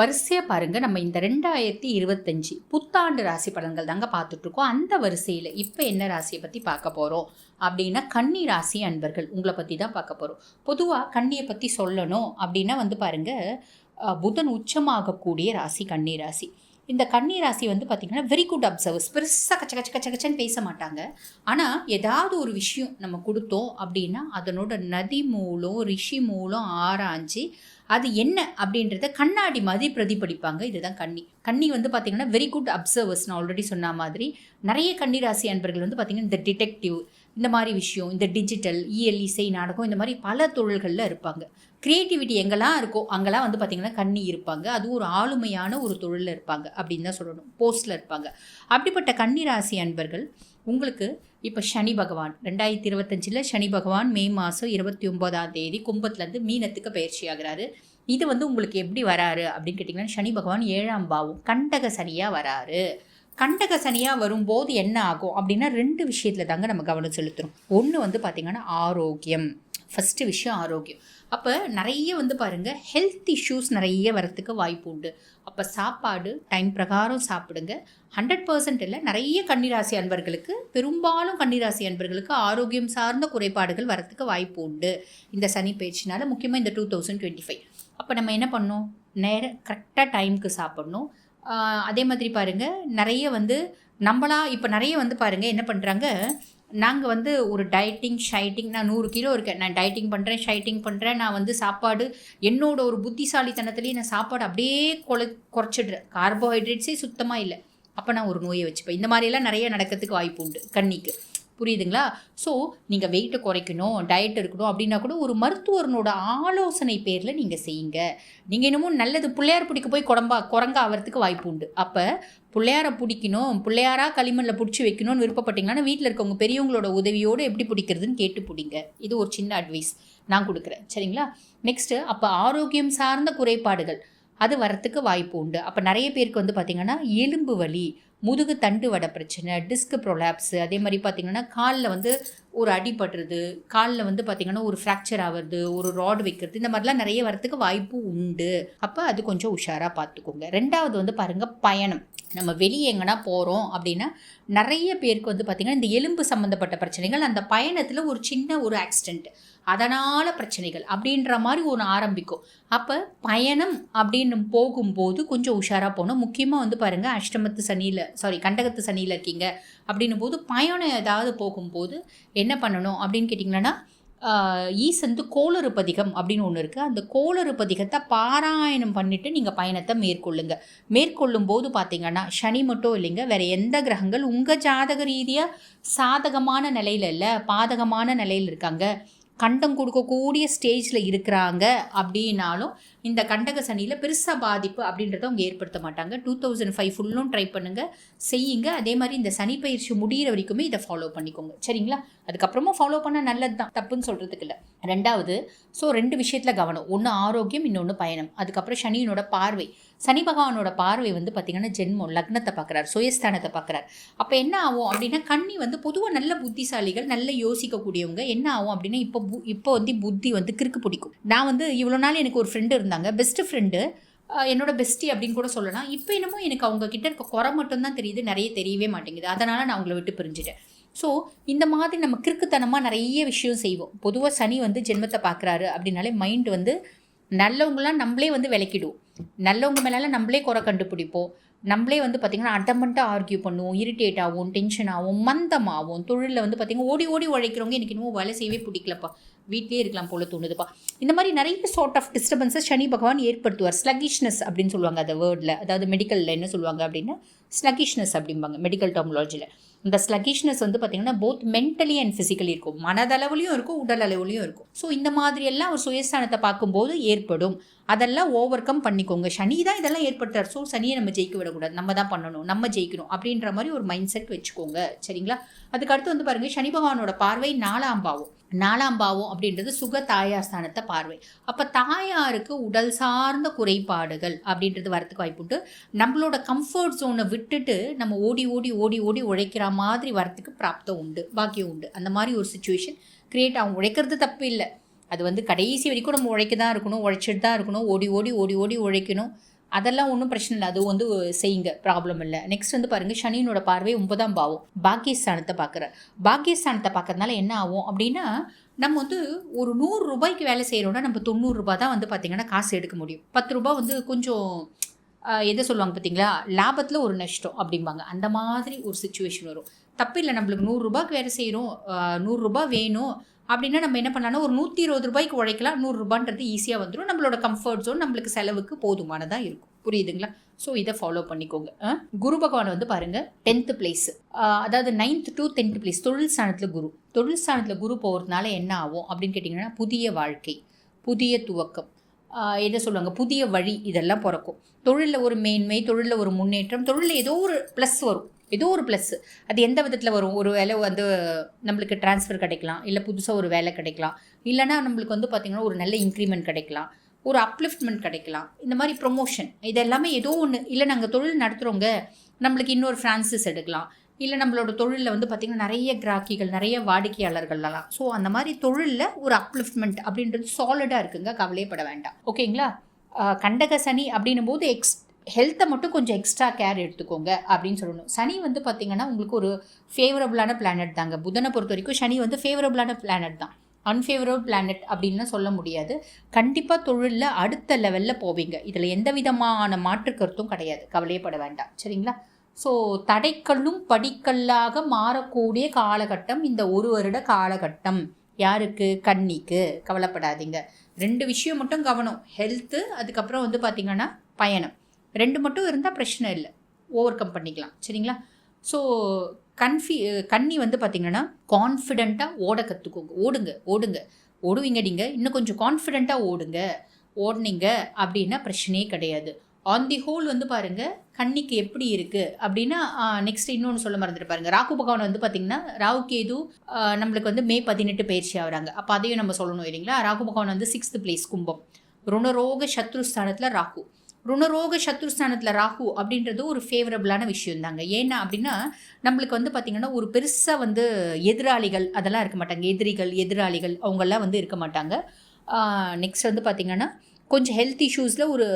வரிசையாக பாருங்கள் நம்ம இந்த ரெண்டாயிரத்தி இருபத்தஞ்சி புத்தாண்டு ராசி பலன்கள் தாங்க பார்த்துட்ருக்கோம். அந்த வரிசையில் இப்போ என்ன ராசியை பற்றி பார்க்க போகிறோம் அப்படின்னா கன்னி ராசி அன்பர்கள். உங்களை பற்றி தான் பார்க்க போகிறோம் பொதுவாக கன்னியை பற்றி சொல்லணும் அப்படின்னா வந்து பாருங்கள் புதன் உச்சமாகக்கூடிய ராசி கன்னி ராசி. இந்த கன்னி ராசி வந்து பார்த்திங்கன்னா வெரி குட் அப்சர்வர்ஸ் பெருசாக கச்ச கச்ச கச்ச கச்சன்னு பேச மாட்டாங்க. ஆனால் ஏதாவது ஒரு விஷயம் நம்ம கொடுத்தோம் அப்படின்னா அதனோட நதி மூலம் ரிஷி மூலம் ஆராய்ஞ்சு அது என்ன அப்படின்றத கண்ணாடி மாதிரி பிரதிபலிப்பாங்க. இதுதான் கண்ணி. கண்ணி வந்து பார்த்திங்கன்னா வெரி குட் அப்சர்வர்ஸ் நான் ஆல்ரெடி சொன்ன மாதிரி நிறைய கன்னி ராசி அன்பர்கள் வந்து பார்த்திங்கன்னா இந்த டிடெக்டிவ் இந்த மாதிரி விஷயம் இந்த டிஜிட்டல் இயல் இசை நாடகம் இந்த மாதிரி பல தொழில்களில் இருப்பாங்க. க்ரியேட்டிவிட்டி எங்கெல்லாம் இருக்கோ அங்கெல்லாம் வந்து பார்த்திங்கன்னா கண்ணி இருப்பாங்க. அதுவும் ஒரு ஆளுமையான ஒரு தொழிலில் இருப்பாங்க அப்படின்னு தான் சொல்லணும். போஸ்ட்டில் இருப்பாங்க. அப்படிப்பட்ட கன்னி ராசி அன்பர்கள் உங்களுக்கு இப்போ சனி பகவான். ரெண்டாயிரத்தி இருபத்தஞ்சில் சனி பகவான் மே மாதம் இருபத்தி ஒம்போதாம் தேதி கும்பத்துலேருந்து மீனத்துக்கு பயிற்சி ஆகிறாரு இது வந்து உங்களுக்கு எப்படி வராரு அப்படின்னு கேட்டிங்கன்னா சனி பகவான் ஏழாம் பாவம் கண்டக சனியாக வராரு. கண்டக சனியாக வரும்போது என்ன ஆகும் அப்படின்னா ரெண்டு விஷயத்தில் தாங்க நம்ம கவனம் செலுத்துகிறோம் ஒன்று வந்து பார்த்திங்கன்னா ஆரோக்கியம். ஃபஸ்ட்டு விஷயம் ஆரோக்கியம். அப்போ நிறைய வந்து பாருங்கள் ஹெல்த் இஷ்யூஸ் நிறைய வரத்துக்கு வாய்ப்பு உண்டு. அப்போ சாப்பாடு டைம் பிரகாரம் சாப்பிடுங்க. ஹண்ட்ரட் பர்சன்ட் இல்லை நிறைய கன்னிராசி அன்பர்களுக்கு பெரும்பாலும் கன்னிராசி அன்பர்களுக்கு ஆரோக்கியம் சார்ந்த குறைபாடுகள் வரத்துக்கு வாய்ப்பு உண்டு. இந்த சனி பயிற்சினால முக்கியமாக இந்த டூ தௌசண்ட் டுவெண்ட்டி ஃபைவ் அப்போ நம்ம என்ன பண்ணணும்? நேரம் கரெக்டாக டைமுக்கு சாப்பிட்ணும். அதே மாதிரி பாருங்கள் நிறைய வந்து நம்மளா இப்போ நிறைய வந்து பாருங்கள் என்ன பண்ணுறாங்க நாங்கள் வந்து ஒரு டயட்டிங் ஷைட்டிங் நான் நூறு கிலோ இருக்கேன். நான் டயட்டிங் பண்ணுறேன் ஷைட்டிங் பண்ணுறேன் நான் வந்து சாப்பாடு என்னோட ஒரு புத்திசாலித்தனத்துலேயே நான் சாப்பாடு அப்படியே கொலை குறைச்சிடுறேன். கார்போஹைட்ரேட்ஸே சுத்தமாக இல்லை. அப்போ நான் ஒரு நோயை வச்சுப்பேன். இந்த மாதிரியெல்லாம் நிறைய நடக்கிறதுக்கு வாய்ப்பு உண்டு கண்ணிக்கு. புரியுதுங்களா? ஸோ நீங்கள் வெயிட்டை குறைக்கணும் டயட் இருக்கணும் அப்படின்னா கூட ஒரு மருத்துவரனோட ஆலோசனை பேரில் நீங்கள் செய்யுங்க. நீங்கள் என்னமோ நல்லது பிள்ளையார் பிடிக்க போய் குடம்பா குரங்க ஆகிறதுக்கு வாய்ப்பு உண்டு. அப்போ பிள்ளையாரை பிடிக்கணும் பிள்ளையாராக களிமண்ணில் பிடிச்சி வைக்கணும்னு விருப்பப்பட்டீங்கன்னா வீட்டில் இருக்கவங்க பெரியவங்களோட உதவியோடு எப்படி பிடிக்கிறதுன்னு கேட்டு பிடிங்க. இது ஒரு சின்ன அட்வைஸ் நான் கொடுக்குறேன். சரிங்களா? நெக்ஸ்ட்டு அப்போ ஆரோக்கியம் சார்ந்த குறைபாடுகள். அது வரத்துக்கு வாய்ப்பு உண்டு. அப்போ நிறைய பேருக்கு வந்து பார்த்திங்கன்னா எலும்பு வலி முதுகு தண்டு வட பிரச்சனை டிஸ்க் ப்ரொலாப்ஸு அதே மாதிரி பார்த்திங்கன்னா காலில் வந்து ஒரு அடிபடுறது காலில் வந்து பார்த்திங்கன்னா ஒரு ஃப்ராக்சர் ஆகிறது ஒரு ராடு வைக்கிறது இந்த மாதிரிலாம் நிறைய வரத்துக்கு வாய்ப்பு உண்டு. அப்போ அது கொஞ்சம் உஷாராக பார்த்துக்கோங்க ரெண்டாவது வந்து பாருங்கள் பயணம். நம்ம வெளியே எங்கன்னா போகிறோம் அப்படின்னா நிறைய பேருக்கு வந்து பார்த்திங்கன்னா இந்த எலும்பு சம்மந்தப்பட்ட பிரச்சனைகள் அந்த பயணத்தில் ஒரு சின்ன ஒரு ஆக்சிடெண்ட் அதனால் பிரச்சனைகள் அப்படின்ற மாதிரி ஒன்று ஆரம்பிக்கும். அப்போ பயணம் அப்படின்னு போகும்போது கொஞ்சம் உஷாராக போகணும். முக்கியமாக வந்து பாருங்கள் அஷ்டமத்து சனியில் சாரி கண்டகத்து சனியில் இருக்கீங்க. அப்படின்னும் போது பயணம் ஏதாவது போகும்போது என்ன பண்ணணும் அப்படின்னு கேட்டிங்கன்னா ஈசந்து கோளறுபதிகம் அப்படின்னு ஒன்று இருக்குது அந்த கோளறுபதிகத்தை பாராயணம் பண்ணிவிட்டு நீங்கள் பயணத்தை மேற்கொள்ளுங்க. மேற்கொள்ளும் போது பார்த்தீங்கன்னா சனி மட்டும் இல்லைங்க வேறு எந்த கிரகங்கள் உங்கள் ஜாதக ரீதியாக சாதகமான நிலையில் இல்லை பாதகமான நிலையில் இருக்காங்க. கண்டம் கொடுக்கக்கூடிய ஸ்டேஜில் இருக்கிறாங்க அப்படின்னாலும் இந்த கண்டக சனியில் பெருசாக பாதிப்பு அப்படின்றத அவங்க ஏற்படுத்த மாட்டாங்க. டூ தௌசண்ட் ஃபைவ் ஃபுல்லும் ட்ரை பண்ணுங்கள் செய்யுங்க. அதே மாதிரி இந்த சனி பயிற்சி முடிகிற வரைக்குமே இதை ஃபாலோ பண்ணிக்கோங்க. சரிங்களா? அதுக்கப்புறமும் ஃபாலோ பண்ண நல்லது தான் தப்புன்னு சொல்கிறதுக்கு இல்லை. ரெண்டாவது ஸோ ரெண்டு விஷயத்தில் கவனம். ஒன்று ஆரோக்கியம் இன்னொன்று பயணம். அதுக்கப்புறம் சனியினோட பார்வை. சனி பகவானோட பார்வை வந்து பார்த்திங்கன்னா ஜென்மம் லக்னத்தை பார்க்குறார் சுயஸ்தானத்தை பார்க்குறார் அப்போ என்ன ஆகும் அப்படின்னா கண்ணி வந்து பொதுவாக நல்ல புத்திசாலிகள் நல்ல யோசிக்கக்கூடியவங்க என்ன ஆகும் அப்படின்னா இப்போ பு- இப்போ வந்து புத்தி வந்து கிறுக்கு பிடிக்கும். நான் வந்து இவ்வளோ நாள் எனக்கு ஒரு ஃப்ரெண்டு இருந்தாங்க பெஸ்ட்டு ஃப்ரெண்டு என்னோட பெஸ்டி அப்படின்னு கூட சொல்லலாம். இப்போ என்னமோ எனக்கு அவங்க கிட்ட இருக்க குறை மட்டும்தான் தெரியுது நிறைய தெரியவே மாட்டேங்குது. அதனால் நான் அவங்கள விட்டு பிரிஞ்சுட்டேன். ஸோ இந்த மாதிரி நம்ம கிறுக்குத்தனமாக நிறைய விஷயம் செய்வோம். பொதுவாக சனி வந்து ஜென்மத்தை பார்க்குறாரு அப்படின்னாலே மைண்ட் வந்து நல்லவங்களாம் நம்மளே வந்து விளக்கிடுவோம் நல்லவங்க மேலால நம்மளே குறை கண்டுபிடிப்போம். நம்மளே வந்து பார்த்திங்கன்னா அடமெண்ட்டாக ஆர்கியூ பண்ணுவோம் இரிட்டேட் ஆகும் டென்ஷன் ஆகும் மந்தமாகும் தொழிலில் வந்து பார்த்திங்கன்னா ஓடி ஓடி உழைக்கிறவங்க எனக்கு இன்னும் வேலை செய்யவே பிடிக்கலப்பா. வீட்லேயே இருக்கலாம் போல தோணுதுப்பா. இந்த மாதிரி நிறைய சார்ட் ஆஃப் டிஸ்டர்பன்ஸை சனி பகவான் ஏற்படுத்துவார். ஸ்லகிஷ்னஸ் அப்படின்னு சொல்லுவாங்க அந்த வேர்டில் அதாவது மெடிக்கலில் என்ன சொல்லுவாங்க அப்படின்னா ஸ்லகிஷ்னஸ் அப்படிம்பாங்க மெடிக்கல் டெர்மினாலஜியில் இந்த ஸ்லகிஷ்னஸ் வந்து பார்த்திங்கன்னா போத் மென்டலி அண்ட் ஃபிசிக்கலி இருக்கும். மனதளவுலையும் இருக்கும் உடல் அளவுலையும் இருக்கும். ஸோ இந்த மாதிரி எல்லாம் ஒரு சுயஸ்தானத்தை பார்க்கும்போது ஏற்படும். அதெல்லாம் ஓவர் கம் பண்ணிக்கோங்க. சனி தான் இதெல்லாம் ஏற்படுத்தார் ஸோ சனியை நம்ம ஜெயிக்க விடக்கூடாது. நம்ம தான் பண்ணணும். நம்ம ஜெயிக்கணும் அப்படின்ற மாதிரி ஒரு மைண்ட் செட் வச்சுக்கோங்க. சரிங்களா? அதுக்கு அடுத்து வந்து பாருங்கள் சனி பகவானோட பார்வை நாலாம் பாவம். நாலாம் பாவம் அப்படின்றது சுக தாயார் ஸ்தானத்தை பார்வை. அப்போ தாயாருக்கு உடல் சார்ந்த குறைபாடுகள் அப்படின்றது வரத்துக்கு வாய்ப்புண்டு நம்மளோட கம்ஃபர்ட் ஜோனை விட்டுட்டு நம்ம ஓடி ஓடி ஓடி ஓடி உழைக்கிற மாதிரி வரத்துக்கு பிராப்தம் உண்டு. பாக்கியம் உண்டு. அந்த மாதிரி ஒரு சுச்சுவேஷன் கிரியேட் ஆகும். உழைக்கிறது தப்பு இல்லை. அது வந்து கடைசி வரைக்கும் நம்ம உழைக்க தான் இருக்கணும் உழைச்சிட்டு தான் இருக்கணும். ஓடி ஓடி ஓடி ஓடி உழைக்கணும். அதெல்லாம் ஒன்றும் பிரச்சனை இல்லை. அது வந்து செய்யுங்க. ப்ராப்ளம் இல்லை. நெக்ஸ்ட் வந்து பாருங்கள் சனியினோட பார்வை ஒன்பதாம் பாவம். பாக்கியஸ்தானத்தை பார்க்குற. பாக்கியஸ்தானத்தை பார்க்கறதுனால என்ன ஆகும் அப்படின்னா நம்ம வந்து ஒரு நூறு ரூபாய்க்கு வேலை செய்கிறோன்னா நம்ம தொண்ணூறுரூபா தான் வந்து பார்த்திங்கன்னா காசு எடுக்க முடியும். பத்து ரூபாய் வந்து கொஞ்சம் எதை சொல்லுவாங்க பார்த்தீங்களா? லாபத்தில் ஒரு நஷ்டம் அப்படிம்பாங்க. அந்த மாதிரி ஒரு சுச்சுவேஷன் வரும். தப்பு இல்லை நம்மளுக்கு நூறுரூபாய்க்கு வேலை செய்கிறோம் நூறுரூபா வேணும் அப்படின்னா நம்ம என்ன பண்ணலாம்னா ஒரு நூற்றி இருபது ரூபாய்க்கு உழைக்கலாம். நூறுரூபான்றது ஈஸியாக வந்துடும் நம்மளோட கம்ஃபர்ட் ஜோன் நம்மளுக்கு செலவுக்கு போதுமானதாக இருக்கும். புரியுதுங்களா? ஸோ இதை ஃபாலோ பண்ணிக்கோங்க. குரு பகவான் வந்து பாருங்கள் டென்த்து பிளேஸ் அதாவது நைன்த் டு டென்த் பிளேஸ் தொழில் ஸ்தானத்தில் குரு. தொழில் ஸ்தானத்தில் குரு போகிறதுனால என்ன ஆகும் அப்படின்னு கேட்டிங்கன்னா புதிய வாழ்க்கை புதிய துவக்கம். எதை சொல்லுவாங்க? புதிய வழி இதெல்லாம் பிறக்கும். தொழிலில் ஒரு மேன்மை தொழிலில் ஒரு முன்னேற்றம் தொழிலில் ஏதோ ஒரு ப்ளஸ் வரும். ஏதோ ஒரு ப்ளஸ் அது எந்த விதத்தில் வரும்? ஒரு வேலை வந்து நம்மளுக்கு ட்ரான்ஸ்ஃபர் கிடைக்கலாம். இல்லை புதுசாக ஒரு வேலை கிடைக்கலாம். இல்லைனா நம்மளுக்கு வந்து பார்த்திங்கன்னா ஒரு நல்ல இன்க்ரிமெண்ட் கிடைக்கலாம். ஒரு அப்லிஃப்ட்மெண்ட் கிடைக்கலாம். இந்த மாதிரி ப்ரொமோஷன் இது எல்லாமே ஏதோ ஒன்று இல்லை நாங்கள் தொழில் நடத்துகிறோங்க நம்மளுக்கு இன்னொரு ஃப்ரான்சிஸ் எடுக்கலாம். இல்லை நம்மளோட தொழிலில் வந்து பார்த்திங்கன்னா நிறைய கிராக்கிகள் நிறைய வாடிக்கையாளர்கள்லாம். ஸோ அந்த மாதிரி தொழிலில் ஒரு அப்லிஃப்ட்மெண்ட் அப்படின்றது சாலிடாக இருக்குங்க. கவலையப்பட வேண்டாம். ஓகேங்களா கண்டக சனி அப்படின்னும் போது எக்ஸ் ஹெல்த்தை மட்டும் கொஞ்சம் எக்ஸ்ட்ரா கேர் எடுத்துக்கோங்க அப்படின்னு சொல்லணும். சனி வந்து பார்த்திங்கன்னா உங்களுக்கு ஒரு ஃபேவரபுளான பிளானட் தாங்க. புதனை பொறுத்த வரைக்கும் சனி வந்து ஃபேவரபுளான பிளானட் தான். அன்ஃபேவரபிள் பிளானட் அப்படின்லாம் சொல்ல முடியாது. கண்டிப்பாக தொழிலில் அடுத்த லெவலில் போவீங்க. இதில் எந்த விதமான மாற்று கருத்தும் கிடையாது. கவலையப்பட வேண்டாம். சரிங்களா? ஸோ தடைக்கல்லும் படிக்கல்லாக மாறக்கூடிய காலகட்டம் இந்த ஒரு வருட காலகட்டம். யாருக்கு? கண்ணிக்கு கவலைப்படாதீங்க. ரெண்டு விஷயம் மட்டும் கவனம். ஹெல்த்து அதுக்கப்புறம் வந்து பார்த்திங்கன்னா பயணம். ரெண்டு மட்டும் இருந்தால் பிரச்சனை இல்லை. ஓவர் கம் பண்ணிக்கலாம். சரிங்களா? ஸோ கன்ஃபி கண்ணி வந்து பார்த்திங்கன்னா கான்ஃபிடெண்ட்டாக ஓட கற்றுக்கோங்க ஓடுங்க. ஓடுங்க. ஓடுவீங்க நீங்கள் இன்னும் கொஞ்சம் கான்ஃபிடெண்ட்டாக ஓடுங்க. ஓடுனீங்க அப்படின்னா பிரச்சனையே கிடையாது. ஆன் தி ஹோல் வந்து பாருங்க கன்னிக்கு எப்படி இருக்கு? அப்படின்னா நெக்ஸ்ட் இன்னொன்று சொல்ல மறந்துட்டு பாருங்க. ராகு பகவான் வந்து பார்த்தீங்கன்னா ராகு கேது நம்மளுக்கு வந்து மே பதினெட்டு பயிற்சி ஆகுறாங்க. அப்போ அதையும் நம்ம சொல்லணும் இல்லைங்களா? ராகு பகவான் வந்து சிக்ஸ்த் பிளேஸ் கும்பம். ருணரோக சத்ருஸ்தானத்தில் ராகு. ருணரோக சத்ருஸ்தானத்தில் ராகு அப்படின்றது ஒரு ஃபேவரபிளான விஷயம் தாங்க. ஏன்னா அப்படின்னா நம்மளுக்கு வந்து பார்த்திங்கன்னா ஒரு பெருசாக வந்து எதிராளிகள் அதெல்லாம் இருக்க மாட்டாங்க. எதிரிகள் எதிராளிகள் அவங்கெல்லாம் வந்து இருக்க மாட்டாங்க. நெக்ஸ்ட் வந்து பார்த்திங்கன்னா கொஞ்சம் ஹெல்த் இஷ்யூஸில் ஒரு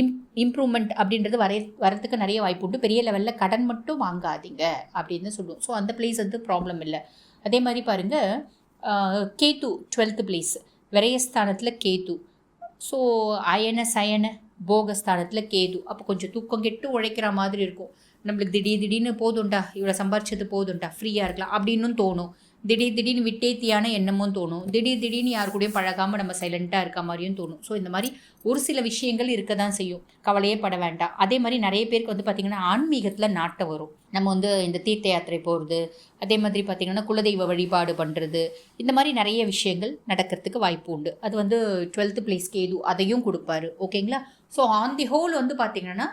இம் இம்ப்ரூவ்மெண்ட் அப்படின்றது வரைய வரதுக்கு நிறைய வாய்ப்பு உண்டு. பெரிய லெவலில் கடன் மட்டும் வாங்காதீங்க அப்படின்னு சொல்லுவோம். ஸோ அந்த பிளேஸ் வந்து ப்ராப்ளம் இல்லை. அதே மாதிரி பாருங்கள் கேத்து டுவெல்த்து பிளேஸ் விரயஸ்தானத்தில் கேத்து ஸோ அயன சயன போகஸ்தானத்தில் கேது. அப்போ கொஞ்சம் தூக்கம் கெட்டு உழைக்கிற மாதிரி இருக்கும். நம்மளுக்கு திடீர் திடீர்னு போதும்டா இவ்வளோ சம்பாரிச்சது போதும்டா ஃப்ரீயாக இருக்கலாம் அப்படின்னும் தோணும். திடீர் திடீர்னு விட்டேத்தியான எண்ணமும் தோணும். திடீர் திடீர்னு யார் கூடயும் பழகாமல் நம்ம சைலண்ட்டாக இருக்க மாதிரியும் தோணும். ஸோ இந்த மாதிரி ஒரு சில விஷயங்கள் இருக்க தான் செய்யும். கவலையே பட வேண்டாம். அதே மாதிரி நிறைய பேருக்கு வந்து பார்த்திங்கன்னா ஆன்மீகத்தில் நாட்டம் வரும். நம்ம வந்து இந்த தீர்த்த யாத்திரை போகிறது அதே மாதிரி பார்த்திங்கன்னா குலதெய்வ வழிபாடு பண்ணுறது இந்த மாதிரி நிறைய விஷயங்கள் நடக்கிறதுக்கு வாய்ப்பு உண்டு. அது வந்து டுவெல்த்து பிளேஸ் கேது அதையும் கொடுப்பாரு. ஓகேங்களா ஸோ ஆன் தி ஹோல் வந்து பார்த்திங்கன்னா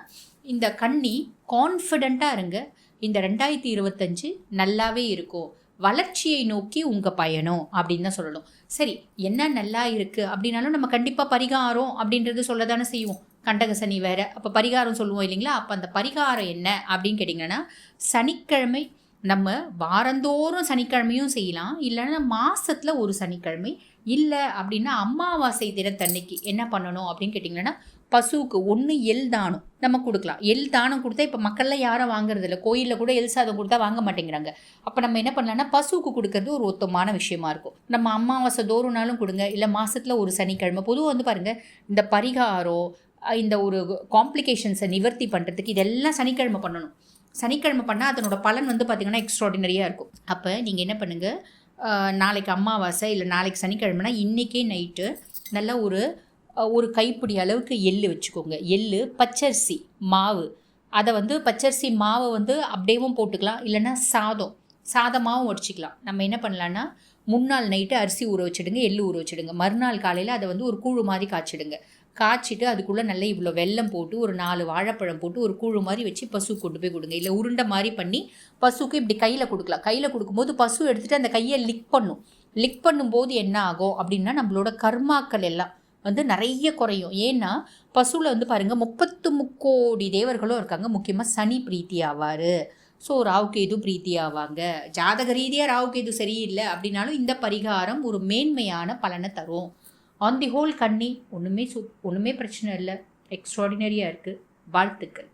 இந்த கன்னி கான்ஃபிடெண்ட்டாக இருங்க. இந்த ரெண்டாயிரத்தி இருபத்தஞ்சு நல்லாவே இருக்கும். வளர்ச்சியை நோக்கி உங்கள் பயணம் அப்படின்னு தான் சொல்லணும். சரி என்ன நல்லா இருக்குது அப்படின்னாலும் நம்ம கண்டிப்பாக பரிகாரம் அப்படின்றது சொல்ல தானே செய்வோம். கண்டக சனி வேறு அப்போ பரிகாரம் சொல்லுவோம் இல்லைங்களா? அப்போ அந்த பரிகாரம் என்ன அப்படின்னு கேட்டிங்கன்னா சனிக்கிழமை நம்ம வாரந்தோறும் சனிக்கிழமையும் செய்யலாம். இல்லைன்னா மாதத்தில் ஒரு சனிக்கிழமை. இல்லை அப்படின்னா அமாவாசை தினத்தன்னைக்கு என்ன பண்ணணும் அப்படின்னு கேட்டிங்கன்னா பசுவுக்கு ஒன்று எல் தானம். நம்ம கொடுக்கலாம். எல் தானம் கொடுத்தா இப்போ மக்கள்லாம் யாரும் வாங்குறது இல்லை கோயிலில் கூட எல் சாதம் கொடுத்தா வாங்க மாட்டேங்கிறாங்க. அப்போ நம்ம என்ன பண்ணலாம்னா பசுவுக்கு கொடுக்கறது ஒரு ஒத்தமான விஷயமா இருக்கும். நம்ம அம்மாவாசை தோறுனாலும் கொடுங்க. இல்லை மாதத்தில் ஒரு சனிக்கிழமை. பொதுவாக வந்து பாருங்கள் இந்த பரிகாரம் இந்த ஒரு காம்ப்ளிகேஷன்ஸை நிவர்த்தி பண்ணுறதுக்கு இதெல்லாம் சனிக்கிழமை பண்ணணும். சனிக்கிழமை பண்ணால் அதனோட பலன் வந்து பார்த்திங்கன்னா எக்ஸ்ட்ராடினரியாக இருக்கும். அப்போ நீங்கள் என்ன பண்ணுங்கள் நாளைக்கு அமாவாசை இல்லை நாளைக்கு சனிக்கிழமைனா இன்றைக்கே நைட்டு நல்ல ஒரு ஒரு கைப்பிடி அளவுக்கு எள்ளு வச்சுக்கோங்க. எள்ளு பச்சரிசி மாவு. அதை வந்து பச்சரிசி மாவை வந்து அப்படியேவும் போட்டுக்கலாம். இல்லைன்னா சாதம். சாதமாகவும் உடச்சிக்கலாம் நம்ம என்ன பண்ணலான்னா முன்னாள் நைட்டு அரிசி ஊற வச்சிடுங்க எள்ளு ஊற வச்சிடுங்க. மறுநாள் காலையில் அதை வந்து ஒரு கூழு மாதிரி காய்ச்சிடுங்க. காய்ச்சிட்டு அதுக்குள்ளே நல்லா இவ்வளோ வெல்லம் போட்டு ஒரு நாலு வாழைப்பழம் போட்டு ஒரு கூழு மாதிரி வச்சு பசு கொண்டு போய் கொடுங்க. இல்லை உருண்டை மாதிரி பண்ணி பசுக்கு இப்படி கையில் கொடுக்கலாம். கையில் கொடுக்கும்போது பசு எடுத்துகிட்டு அந்த கையை லிக் பண்ணும். லிக் பண்ணும்போது என்ன ஆகும் அப்படின்னா நம்மளோட கர்மாக்கள் எல்லாம் வந்து நிறைய குறையும். ஏன்னா பசுவில் வந்து பாருங்கள் முப்பத்து முக்கோடி தேவர்களும் இருக்காங்க. முக்கியமாக சனி பிரீத்தி ஆவார். ஸோ ராவுகேது பிரீத்தி ஆவாங்க. ஜாதக ரீதியாக ராவுகேது சரியில்லை அப்படின்னாலும் இந்த பரிகாரம் ஒரு மேன்மையான பலனை தரும். ஆன் தி ஹோல் கண்ணி ஒன்றுமே சு ஒன்றுமே பிரச்சனை இல்லை. எக்ஸ்ட்ராடினரியாக இருக்குது வாழ்த்துக்கள்.